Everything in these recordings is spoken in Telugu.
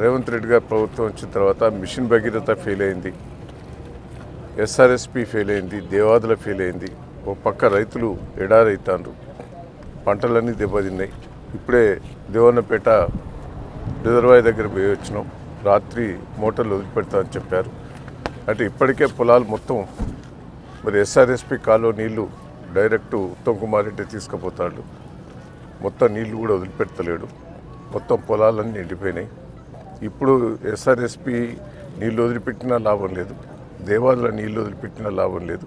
రేవంత్ రెడ్డి గారి ప్రభుత్వం వచ్చిన తర్వాత మిషన్ భగీరథ ఫెయిల్ అయింది. ఎస్ఆర్ఎస్పి ఫెయిల్ అయింది దేవాదుల ఫెయిల్ అయింది. ఓ పక్క రైతులు ఎడారైతాండ్రు. పంటలన్నీ దెబ్బతిన్నాయి. ఇప్పుడే దేవన్నపేట రిజర్వాయర్ దగ్గర పోయి వచ్చినాం. రాత్రి మోటార్లు వదిలిపెడతామని చెప్పారు. అంటే ఇప్పటికే పొలాలు మొత్తం మరి ఎస్ఆర్ఎస్పి కాలువ నీళ్ళు డైరెక్ట్ ఉత్తమ్ కుమార్ రెడ్డి తీసుకుపోతాడు. మొత్తం నీళ్ళు కూడా వదిలిపెడతలేడు. మొత్తం పొలాలన్నీ నిండిపోయినాయి ఇప్పుడు ఎస్ఆర్ఎస్పి నీళ్ళు వదిలిపెట్టినా లాభం లేదు దేవాదుల నీళ్ళు వదిలిపెట్టినా లాభం లేదు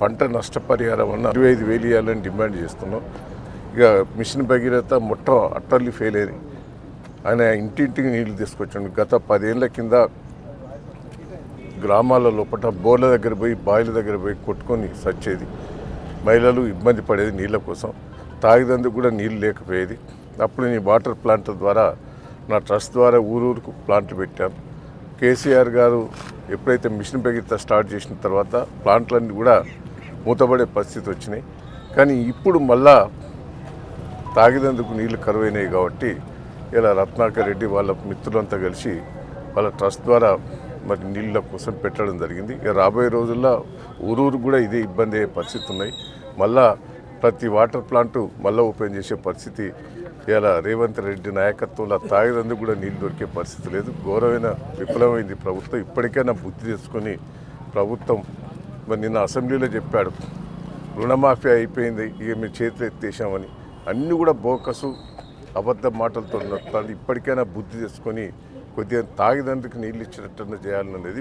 పంట నష్టపరిహారం అన్న ఇరవై ఐదు వేలు ఇవ్వాలని డిమాండ్ చేస్తున్నాం. ఇక మిషన్ భగీరథ మొట్ట అట్టర్లీ ఫెయిల్ అయింది. ఆయన ఇంటింటికి నీళ్ళు తీసుకొచ్చాడు. గత పదేళ్ళ కింద గ్రామాల లోపల బోర్ల దగ్గర పోయి బాయిల దగ్గర పోయి కొట్టుకొని సచ్చేది. మహిళలు ఇబ్బంది పడేది నీళ్ళ కోసం. తాగినందుకు కూడా నీళ్ళు లేకపోయేది. అప్పుడు నీ వాటర్ ప్లాంట్ ద్వారా నా ట్రస్ట్ ద్వారా ఊరూరుకు ప్లాంట్లు పెట్టాను కేసీఆర్ గారు ఎప్పుడైతే మిషన్ భగీరథ స్టార్ట్ చేసిన తర్వాత ప్లాంట్లన్నీ కూడా మూతపడే పరిస్థితి వచ్చినాయి. కానీ ఇప్పుడు మళ్ళా తాగినందుకు నీళ్ళు కరువైనాయి కాబట్టి ఇలా రత్నాకర్ రెడ్డి వాళ్ళ మిత్రులంతా కలిసి వాళ్ళ ట్రస్ట్ ద్వారా మరి నీళ్ళ కోసం పెట్టడం జరిగింది. ఇక రాబోయే రోజుల్లో ఊరూరు కూడా ఇదే ఇబ్బంది అయ్యే పరిస్థితి ఉన్నాయి. మళ్ళా ప్రతి వాటర్ ప్లాంట్ మళ్ళీ ఓపెన్ చేసే పరిస్థితి ఇలా రేవంత్ రెడ్డి నాయకత్వంలో తాగేదందుకు కూడా నీళ్ళు దొరికే పరిస్థితి లేదు. ఘోరమైన విఫలమైంది ప్రభుత్వం. ఇప్పటికైనా బుద్ధి తెచ్చుకొని ప్రభుత్వం మరి నిన్న అసెంబ్లీలో చెప్పాడు రుణమాఫీ అయిపోయింది ఇక మేము చేతులు ఎత్తేసామని. అన్నీ కూడా బోకసు అబద్ధ మాటలతో నడుస్తుంది ఇప్పటికైనా బుద్ధి తెచ్చుకొని కొద్దిగా తాగేదందుకు నీళ్ళు ఇచ్చినట్టు చేయాలనేది